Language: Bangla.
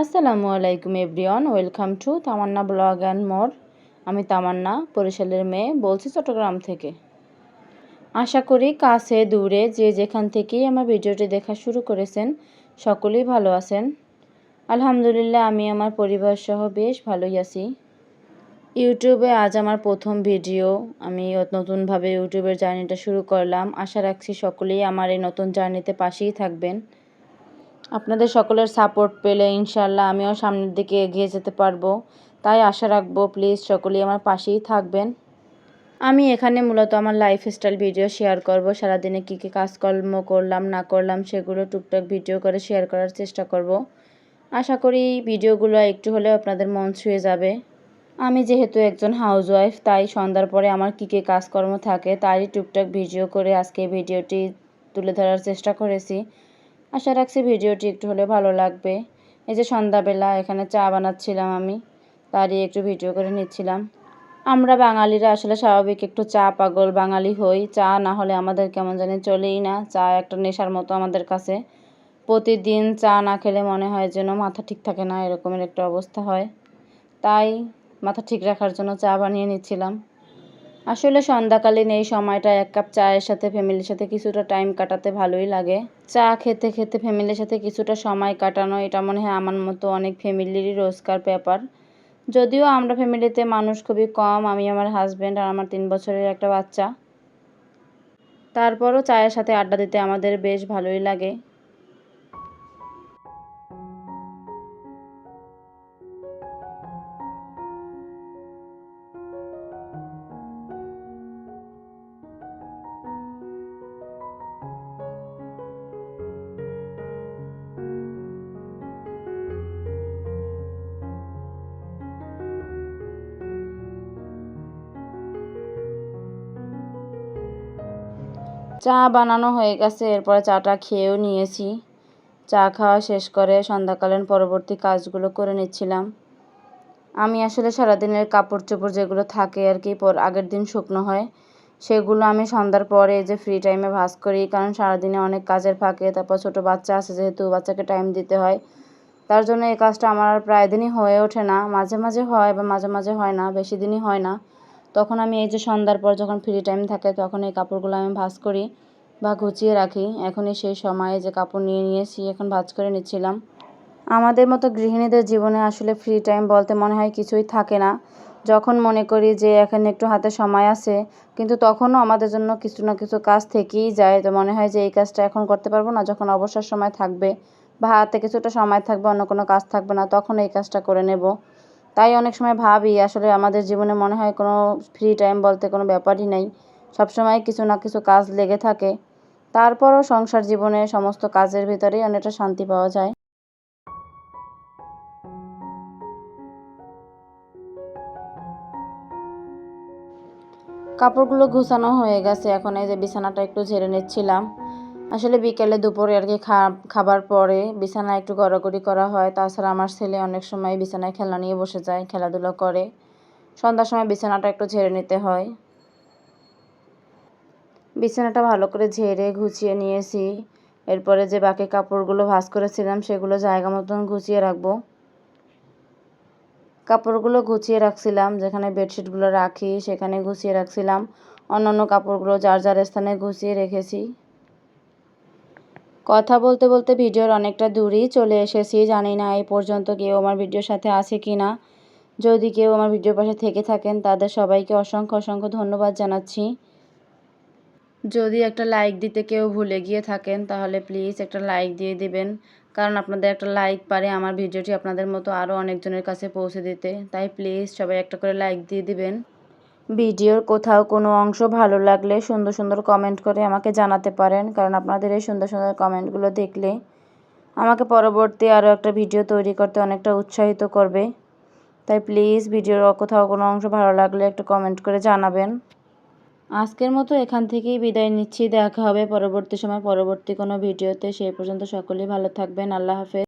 আসসালামু আলাইকুম everyone, welcome to Tamanna blog and more. আমি তামান্না, বরিশালের মেয়ে, বলছি চট্টগ্রাম থেকে। আশা করি কাছে, দূরে, যে যেখান থেকেই আমার ভিডিওটি দেখা শুরু করেছেন, সকলেই ভালো আছেন। আলহামদুলিল্লাহ, আমি আমার পরিবার সহ বেশ ভালোই আছি। ইউটিউবে আজ আমার প্রথম ভিডিও। আমি নতুনভাবে ইউটিউবের জার্নিটা শুরু করলাম। আশা রাখছি সকলেই আমার এই নতুন জার্নিতে পাশেই থাকবেন। আপনাদের সকলের সাপোর্ট পেলে ইনশাল্লাহ আমিও সামনের দিকে এগিয়ে যেতে পারব। তাই আশা রাখব প্লিজ সকলেই আমার পাশেই থাকবেন। আমি এখানে মূলত আমার লাইফস্টাইল ভিডিও শেয়ার করব। সারাদিনে কী কী কাজকর্ম করলাম, না করলাম সেগুলো টুকটাক ভিডিও করে শেয়ার করার চেষ্টা করব। আশা করি ভিডিওগুলো একটু হলেও আপনাদের মন ছুঁয়ে যাবে। আমি যেহেতু একজন হাউসওয়াইফ তাই সন্ধ্যার পরে আমার কী কী কাজকর্ম থাকে তারই টুকটাক ভিডিও করে আজকে ভিডিওটি তুলে ধরার চেষ্টা করেছি। আশা রাখছি ভিডিওটি একটু হলে ভালো লাগবে। এই যে সন্ধ্যাবেলা এখানে চা বানাচ্ছিলাম আমি, তারই একটু ভিডিও করে নিচ্ছিলাম। আমরা বাঙালিরা আসলে স্বাভাবিক একটু চা পাগল বাঙালি হই। চা না হলে আমাদের কেমন জানি চলেই না। চা একটা নেশার মতো আমাদের কাছে। প্রতিদিন চা না খেলে মনে হয় যেন মাথা ঠিক থাকে না, এরকমের একটা অবস্থা হয়। তাই মাথা ঠিক রাখার জন্য চা বানিয়ে নিচ্ছিলাম। আসলে সন্ধ্যাকালীন এই সময়টা এক কাপ চায়ের সাথে ফ্যামিলির সাথে কিছুটা টাইম কাটাতে ভালোই লাগে। চা খেতে খেতে ফ্যামিলির সাথে কিছুটা সময় কাটানো, এটা মনে হয় আমার মতো অনেক ফ্যামিলিরই রোজকার ব্যাপার। যদিও আমরা ফ্যামিলিতে মানুষ খুবই কম, আমি আমার হাজব্যান্ড আর আমার তিন বছরের একটা বাচ্চা। তারপরও চায়ের সাথে আড্ডা দিতে আমাদের বেশ ভালোই লাগে। চা বানানো হয়ে গেছে, এরপরে চাটা খেয়েও নিয়েছি। চা খাওয়া শেষ করে সন্ধ্যাকালীন পরবর্তী কাজগুলো করে নিচ্ছিলাম। আমি আসলে সারাদিনের কাপড় চোপড় যেগুলো থাকে আর কি, পর আগের দিন শুকনো হয়, সেগুলো আমি সন্ধ্যার পরে যে ফ্রি টাইমে ভাজ করি, কারণ সারাদিনে অনেক কাজের ফাঁকে, তারপর ছোটো বাচ্চা আছে যেহেতু, বাচ্চাকে টাইম দিতে হয়। তার জন্য এই কাজটা আমার আর প্রায় দিনই হয়ে ওঠে না, মাঝে মাঝে হয় বা মাঝে মাঝে হয় না, বেশি দিনই হয় না। তখন আমি এই যে সন্ধ্যার পর যখন ফ্রি টাইম থাকে, তখন এই কাপড়গুলো আমি ভাজ করি বা গুছিয়ে রাখি। এখনই সেই সময়ে যে কাপড় নিয়ে নিয়েছি, এখন ভাজ করে নিচ্ছিলাম। আমাদের মতো গৃহিণীদের জীবনে আসলে ফ্রি টাইম বলতে মনে হয় কিছুই থাকে না। যখন মনে করি যে এখন একটু হাতে সময় আছে, কিন্তু তখনও আমাদের জন্য কিছু না কিছু কাজ থেকেই যায়। তো মনে হয় যে এই কাজটা এখন করতে পারব না, যখন অবসর সময় থাকবে বা হাতে কিছুটা সময় থাকবে, অন্য কোনো কাজ থাকবে না, তখন এই কাজটা করে নেব। তাই অনেক সময় ভাবি, আসলে আমাদের জীবনে মনে হয় কোনো ফ্রি টাইম বলতে কোনো ব্যাপারই নেই। সবসময় কিছু না কিছু কাজ লেগে থাকে। তারপরও সংসার জীবনে সমস্ত কাজের ভিতরেই অনেকটা শান্তি পাওয়া যায়। কাপড়গুলো গুছানো হয়ে গেছে, এখন এই যে বিছানাটা একটু ঝেড়ে নিচ্ছিলাম। আসলে বিকেলে দুপুরে আর কি খাবার পরে বিছানা একটু গড়াগড়ি করা হয়। তাছাড়া আমার ছেলে অনেক সময় বিছানায় খেলনা নিয়ে বসে যায়, খেলাধুলো করে। সন্ধ্যার সময় বিছানাটা একটু ঝেড়ে নিতে হয়। বিছানাটা ভালো করে ঝেড়ে গুছিয়ে নিয়েছি। এরপরে যে বাকি কাপড়গুলো ভাঁজ করেছিলাম, সেগুলো জায়গা মতন গুছিয়ে রাখব। কাপড়গুলো গুছিয়ে রাখছিলাম, যেখানে বেডশিটগুলো রাখি, সেখানে গুছিয়ে রাখছিলাম। অন্যান্য কাপড়গুলো যার যার স্থানে গুছিয়ে রেখেছি। কথা বলতে বলতে ভিডিওর অনেকটা দূরেই চলে এসেছি, জানি না এই পর্যন্ত কেউ আমার ভিডিওর সাথে আছে কি না। যদি কেউ আমার ভিডিওর পাশে থেকে থাকেন, তাদের সবাইকে অসংখ্য অসংখ্য ধন্যবাদ জানাচ্ছি। যদি একটা লাইক দিতে কেউ ভুলে গিয়ে থাকেন, তাহলে প্লিজ একটা লাইক দিয়ে দিবেন। কারণ আপনাদের একটা লাইক পারে আমার ভিডিওটি আপনাদের মতো আরও অনেকজনের কাছে পৌঁছে দিতে। তাই প্লিজ সবাই একটা করে লাইক দিয়ে দিবেন। ভিডিওর কোথাও কোনো অংশ ভালো লাগলে সুন্দর সুন্দর কমেন্ট করে আমাকে জানাতে পারেন, কারণ আপনাদের এই সুন্দর সুন্দর কমেন্টগুলো দেখলে আমাকে পরবর্তী আরও একটা ভিডিও তৈরি করতে অনেকটা উৎসাহিত করবে। তাই প্লিজ ভিডিওর কোথাও কোনো অংশ ভালো লাগলে একটু কমেন্ট করে জানাবেন। আজকের মতো এখান থেকেই বিদায় নিচ্ছি, দেখা হবে পরবর্তী সময়, পরবর্তী কোনো ভিডিওতে সেই পর্যন্ত সকলেই ভালো থাকবেন, আল্লাহ হাফেজ।